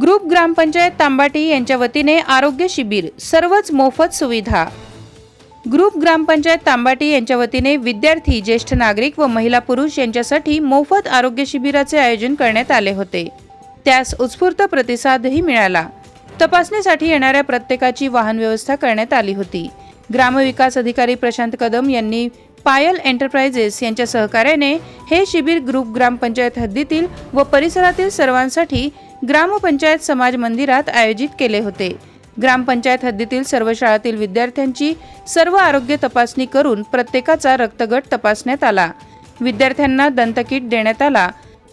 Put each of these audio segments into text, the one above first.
Group ग्रामपंचायत तांबाटी यांच्या वतीने आरोग्य शिबिर सर्वच मोफत सुविधा. ग्रुप ग्रामपंचायत तांबाटी यांच्या वतीने विद्यार्थी ज्येष्ठ नागरिक व महिला पुरुष यांच्यासाठी मोफत आरोग्य शिबिराचे आयोजन करण्यात आले होते. त्यास उत्स्फूर्त प्रतिसादही मिळाला. तपासणीसाठी येणाऱ्या प्रत्येकाची वाहन व्यवस्था करण्यात आली होती. ग्रामविकास अधिकारी प्रशांत कदम यांनी पायल एंटरप्राइजेस यांच्या सहकार्याने हे शिबिर ग्रुप ग्रामपंचायत हद्दीतील व परिसरातील सर्वांसाठी ग्रामपंचायत समाज मंदिरात आयोजित केले होते. ग्रामपंचायत हद्दीतील सर्व शाळातील विद्यार्थ्यांची सर्व आरोग्य तपासणी करून प्रत्येकाचा रक्तगट तपासण्यात आला. विद्यार्थ्यांना दंतकीट देण्यात आला.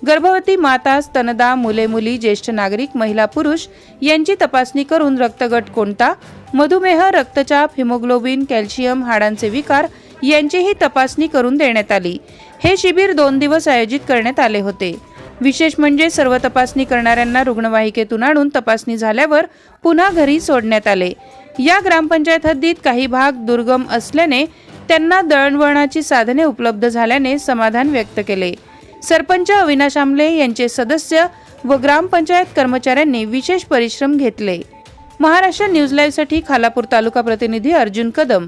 गर्भवती माता स्तनदा मुले मुली ज्येष्ठ नागरिक महिला पुरुष यांची तपासणी करून रक्तगट कोणता? मधुमेह रक्तचाप हिमोग्लोबिन कॅल्शियम हाडांचे विकार यांचीही तपासणी करून देण्यात आली. हे शिबिर दोन दिवस आयोजित करण्यात आले होते. विशेष म्हणजे सर्व तपासणी करणाऱ्यांना रुग्णवाहिकेतून आणून तपासणी झाल्यावर पुन्हा घरी सोडण्यात आले. या ग्रामपंचायत हद्दीत काही भाग दुर्गम असल्याने त्यांना दळणवळणाची साधने उपलब्ध झाल्याने समाधान व्यक्त केले. सरपंच अविनाश आमले यांचे सदस्य व ग्रामपंचायत कर्मचाऱ्यांनी विशेष परिश्रम घेतले. महाराष्ट्र न्यूज लाईव्हसाठी खालापूर तालुका प्रतिनिधी Arjun Kadam.